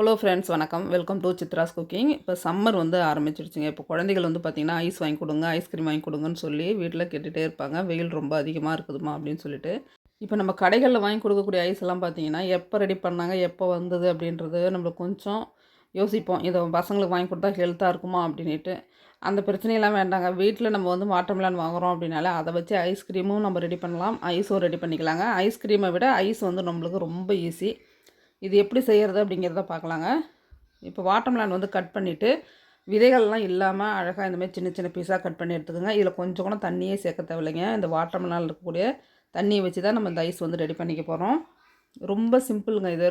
Hello friends வணக்கம். Welcome to Chitra's cooking இப்போ summer வந்து ஆரம்பிச்சிருச்சுங்க. இப்போ குழந்தைகள் வந்து பார்த்திங்கன்னா ஐஸ் வாங்கி கொடுங்க ஐஸ்கிரீம் வாங்கி கொடுங்கன்னு சொல்லி வீட்டில் கேட்டுகிட்டே இருப்பாங்க. வெயில் ரொம்ப அதிகமாக இருக்குதுமா அப்படின்னு சொல்லிட்டு. இப்போ நம்ம கடைகளில் வாங்கி கொடுக்கக்கூடிய ஐஸ் எல்லாம் பார்த்தீங்கன்னா எப்போ ரெடி பண்ணாங்க எப்போ வந்தது அப்படின்றது நம்மளுக்கு கொஞ்சம் யோசிப்போம். இதை பசங்களுக்கு வாங்கி கொடுத்தா ஹெல்த்தாக இருக்குமா அப்படின்ட்டு அந்த பிரச்சனையெல்லாம் வேண்டாங்க. வீட்டில் நம்ம வந்து வாட்டர்மெலான் வாங்குகிறோம் அப்படின்னாலே அதை வச்சு ஐஸ்கிரீமும் நம்ம ரெடி பண்ணலாம். ஐஸும் ரெடி பண்ணிக்கலாங்க. ஐஸ்கிரீமை விட ஐஸ் வந்து நம்மளுக்கு ரொம்ப ஈஸி இது எப்படி செய்கிறது அப்படிங்கிறத பார்க்கலாங்க. இப்போ வாட்டர்மெலான் வந்து கட் பண்ணிவிட்டு விதைகள்லாம் இல்லாமல் அழகாக இந்தமாதிரி சின்ன சின்ன பீஸாக கட் பண்ணி எடுத்துக்கோங்க. இதில் கொஞ்சம் கூட தண்ணியே சேர்க்க தேவையில்லைங்க. இந்த வாட்டர்மெலான் இருக்கக்கூடிய தண்ணியை வச்சு தான் நம்ம இந்த ஐஸ் வந்து ரெடி பண்ணிக்க போகிறோம் ரொம்ப சிம்பிளுங்க இது.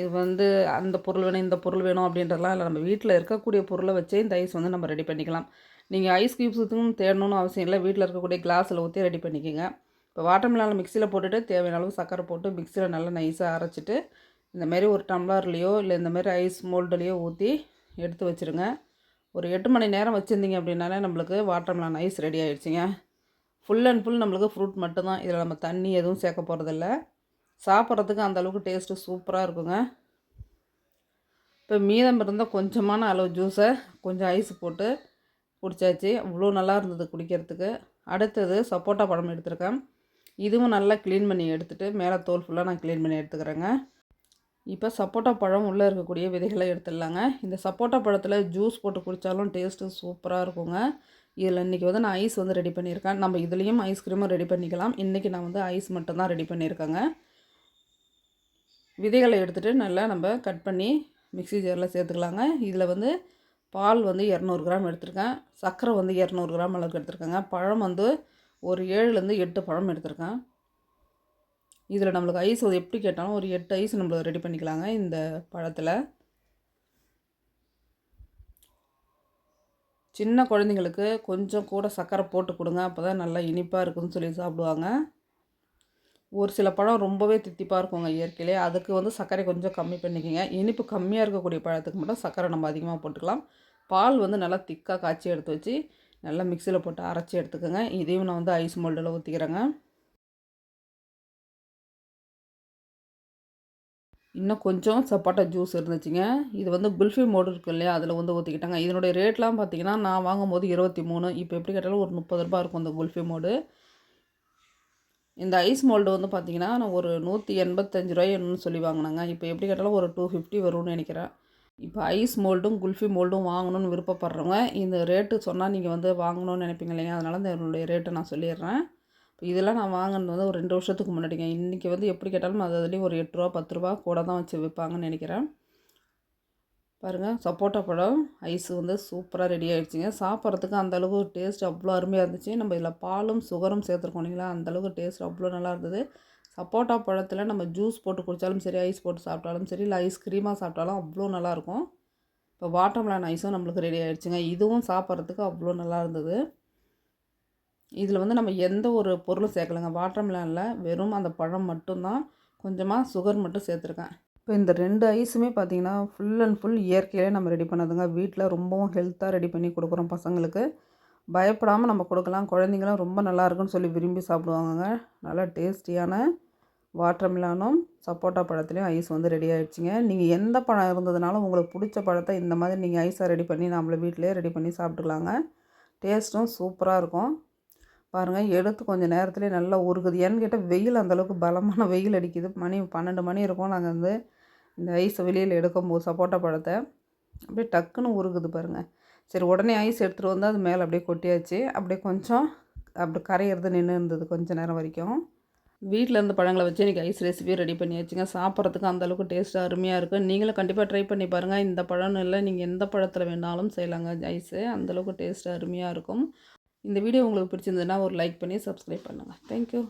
இது வந்து அந்த பொருள் வேணும் இந்த பொருள் வேணும் அப்படின்றதுலாம் இல்லை. நம்ம வீட்டில் இருக்கக்கூடிய பொருளை வச்சே இந்த ஐஸ் வந்து நம்ம ரெடி பண்ணிக்கலாம். நீங்கள் ஐஸ் க்யூப்ஸுக்கும் தேடணும்னு அவசியம் இல்லை. வீட்டில் இருக்கக்கூடிய கிளாஸில் ஊற்றி ரெடி பண்ணிக்கோங்க. இப்போ வாட்டர்மெலான் மிக்சியில் போட்டுட்டு தேவையான அளவு சக்கரை போட்டு மிக்சியில் நல்லா நைஸாக அரைச்சிட்டு இந்தமாரி ஒரு டம்ளர்லேயோ இல்லை இந்தமாரி ஐஸ் மோல்டுலேயோ ஊற்றி எடுத்து வச்சுருங்க. ஒரு எட்டு மணி நேரம் வச்சுருந்தீங்க அப்படின்னாலே நம்மளுக்கு வாட்டர்மெலான் ஐஸ் ரெடி ஆகிடுச்சிங்க ஃபுல் அண்ட் ஃபுல் நம்மளுக்கு ஃப்ரூட் மட்டும்தான். இதில் நம்ம தண்ணி எதுவும் சேர்க்க போகிறதில்ல சாப்பிட்றதுக்கு அந்தளவுக்கு டேஸ்ட்டு சூப்பராக இருக்குங்க. இப்போ மீதம் இருந்தால் கொஞ்சமான அளவு ஜூஸை கொஞ்சம் ஐஸ் போட்டு குடித்தாச்சு அவ்வளோ நல்லா இருந்தது குடிக்கிறதுக்கு. அடுத்தது சப்போட்டா பழம் எடுத்துருக்கேன். இதுவும் நல்லா க்ளீன் பண்ணி எடுத்துகிட்டு மேலே தோல் ஃபுல்லாக நான் க்ளீன் பண்ணி எடுத்துக்கிறேங்க. இப்போ சப்போட்டா பழம் உள்ளே இருக்கக்கூடிய விதைகளை எடுத்துடலாங்க. இந்த சப்போட்டா பழத்தில் ஜூஸ் போட்டு குடித்தாலும் டேஸ்ட்டு சூப்பராக இருக்குங்க. இதில் இன்றைக்கி வந்து நான் ஐஸ் வந்து ரெடி பண்ணியிருக்கேன். நம்ம இதுலேயும் ஐஸ்கிரீமும் ரெடி பண்ணிக்கலாம். இன்றைக்கி நான் வந்து ஐஸ் மட்டும்தான் ரெடி பண்ணியிருக்கேங்க. விதைகளை எடுத்துகிட்டு நல்லா நம்ம கட் பண்ணி மிக்சி ஜாரில் சேர்த்துக்கலாங்க. இதில் வந்து பால் வந்து இரநூறு கிராம் எடுத்திருக்கேன். சர்க்கரை வந்து இரநூறு கிராம் அளவுக்கு எடுத்திருக்கேங்க. பழம் வந்து ஒரு ஏழுலேருந்து எட்டு பழம் எடுத்திருக்கேன். இதில் நம்மளுக்கு ஐஸ் அது எப்படி கேட்டாலும் ஒரு எட்டு ஐஸ் நம்மளுக்கு ரெடி பண்ணிக்கலாங்க இந்த பழத்தில். சின்ன குழந்தைங்களுக்கு கொஞ்சம் கூட சர்க்கரை போட்டு கொடுங்க அப்போ தான் நல்லா இனிப்பாக இருக்குதுன்னு சொல்லி சாப்பிடுவாங்க. ஒரு சில பழம் ரொம்பவே தித்திப்பாக இருக்குங்க இயற்கையிலே. அதுக்கு வந்து சர்க்கரை கொஞ்சம் கம்மி பண்ணிக்கோங்க. இனிப்பு கம்மியாக இருக்கக்கூடிய பழத்துக்கு மட்டும் சர்க்கரை நம்ம அதிகமாக போட்டுக்கலாம். பால் வந்து நல்லா திக்காக காய்ச்சி எடுத்து வச்சு நல்லா மிக்சியில் போட்டு அரைச்சி எடுத்துக்கோங்க. இதையும் நான் வந்து ஐஸ் மோல்டில் ஊற்றிக்கிறேங்க இன்னும் கொஞ்சம் சப்பாட்டா ஜூஸ் இருந்துச்சுங்க. இது வந்து குல்ஃபி மோடு இருக்கு இல்லையா? அதில் வந்து ஊற்றிக்கிட்டாங்க இதனுடைய ரேட்லாம் பார்த்தீங்கன்னா நான் வாங்கும்போது இருபத்தி மூணு இப்போ எப்படி கேட்டாலும் ஒரு முப்பது ரூபா இருக்கும் இந்த குல்ஃபி மோடு. இந்த ஐஸ் மோல்டு வந்து பார்த்திங்கன்னா நான் ஒரு நூற்றி எண்பத்தஞ்சு ரூபாய் என்னன்னு சொல்லி வாங்கினாங்க. இப்போ எப்படி கேட்டாலும் ஒரு டூ ஃபிஃப்டி வரும்னு நினைக்கிறேன். இப்போ ஐஸ் மோல்டும் குல்ஃபி மோல்டும் வாங்கணும்னு விருப்பப்படுறவங்க இந்த ரேட்டு சொன்னால் நீங்கள் வந்து வாங்கணும்னு நினைப்பீங்க இல்லைங்க அதனால் இந்த என்னுடைய ரேட்டை நான் சொல்லிடுறேன். இதெல்லாம் நான் வாங்கினது வந்து ஒரு ரெண்டு வருஷத்துக்கு முன்னாடிங்க. இன்றைக்கி வந்து எப்படி கேட்டாலும் அது அதுலேயும் ஒரு எட்டு ரூபா பத்து ரூபா கூட தான் வச்சு விற்பாங்கன்னு நினைக்கிறேன். பாருங்கள் சப்போட்டா பழம் ஐஸ் வந்து சூப்பராக ரெடி ஆகிடுச்சிங்க சாப்பிட்றதுக்கு அந்தளவுக்கு டேஸ்ட் அவ்வளோ அருமையாக இருந்துச்சு. நம்ம இதில் பாலும் சுகரும் சேர்த்துருக்கோம் இல்லைங்களா? அந்தளவுக்கு டேஸ்ட் அவ்வளோ நல்லா இருந்தது. சப்போட்டா பழத்தில் நம்ம ஜூஸ் போட்டு குடித்தாலும் சரி ஐஸ் போட்டு சாப்பிட்டாலும் சரி இல்லை ஐஸ் க்ரீமாக சாப்பிட்டாலும் அவ்வளோ நல்லாயிருக்கும் இப்போ வாட்டர்மெலன் ஐஸும் நம்மளுக்கு ரெடி ஆகிடுச்சிங்க இதுவும் சாப்பிட்றதுக்கு அவ்வளோ நல்லா இருந்தது. இதில் வந்து நம்ம எந்த ஒரு பொருளும் சேர்க்கலைங்க. வாட்டர்மெலனில் வெறும் அந்த பழம் மட்டும்தான் கொஞ்சமாக சுகர் மட்டும் சேர்த்துருக்கேன். இப்போ இந்த ரெண்டு ஐஸுமே பார்த்திங்கன்னா ஃபுல் அண்ட் ஃபுல் இயற்கையிலே நம்ம ரெடி பண்ணதுங்க. வீட்டில் ரொம்பவும் ஹெல்த்தாக ரெடி பண்ணி கொடுக்குறோம் பசங்களுக்கு. பயப்படாமல் நம்ம கொடுக்கலாம். குழந்தைங்களாம் ரொம்ப நல்லா இருக்குன்னு சொல்லி விரும்பி சாப்பிடுவாங்க நல்லா டேஸ்டியான வாட்டர்மிலானும் சப்போட்டா பழத்துலேயும் ஐஸ் வந்து ரெடி ஆகிடுச்சிங்க நீங்கள் எந்த பழம் இருந்ததுனாலும் உங்களுக்கு பிடிச்ச பழத்தை இந்த மாதிரி நீங்கள் ஐஸாக ரெடி பண்ணி நம்மளை வீட்டிலே ரெடி பண்ணி சாப்பிட்டுக்கலாங்க. டேஸ்ட்டும் சூப்பராக இருக்கும். பாருங்கள் எடுத்து கொஞ்சம் நேரத்துலேயே நல்லா உருகுது. ஏன்னு கேட்டால் வெயில் அந்தளவுக்கு பலமான வெயில் அடிக்குது. மணி பன்னெண்டு மணி இருக்கும். நாங்கள் வந்து இந்த ஐஸை வெளியில் எடுக்கும்போது சப்போட்டா பழத்தை அப்படியே டக்குன்னு உருகுது பாருங்கள் சரி உடனே ஐஸ் எடுத்துகிட்டு வந்து அது மேலே அப்படியே கொட்டியாச்சு. அப்படியே கொஞ்சம் அப்படி கரையிறது நின்று இருந்தது கொஞ்சம் நேரம் வரைக்கும். வீட்டில் இருந்த பழங்களை வச்சு இன்றைக்கி ஐஸ் ரெசிபியும் ரெடி பண்ணியாச்சுங்க. சாப்பிட்றதுக்கு அந்தளவுக்கு டேஸ்ட்டாக அருமையாக இருக்கும் நீங்களும் கண்டிப்பாக ட்ரை பண்ணி பாருங்கள் இந்த பழம்னு இல்லை நீங்கள் எந்த பழத்தில் வேணாலும் செய்யலாங்க ஐஸு. அந்தளவுக்கு டேஸ்ட்டு அருமையாக இருக்கும். இந்த வீடியோ உங்களுக்கு பிடிச்சிருந்ததுன்னா ஒரு லைக் பண்ணி சப்ஸ்கிரைப் பண்ணுங்கள் தேங்க்யூ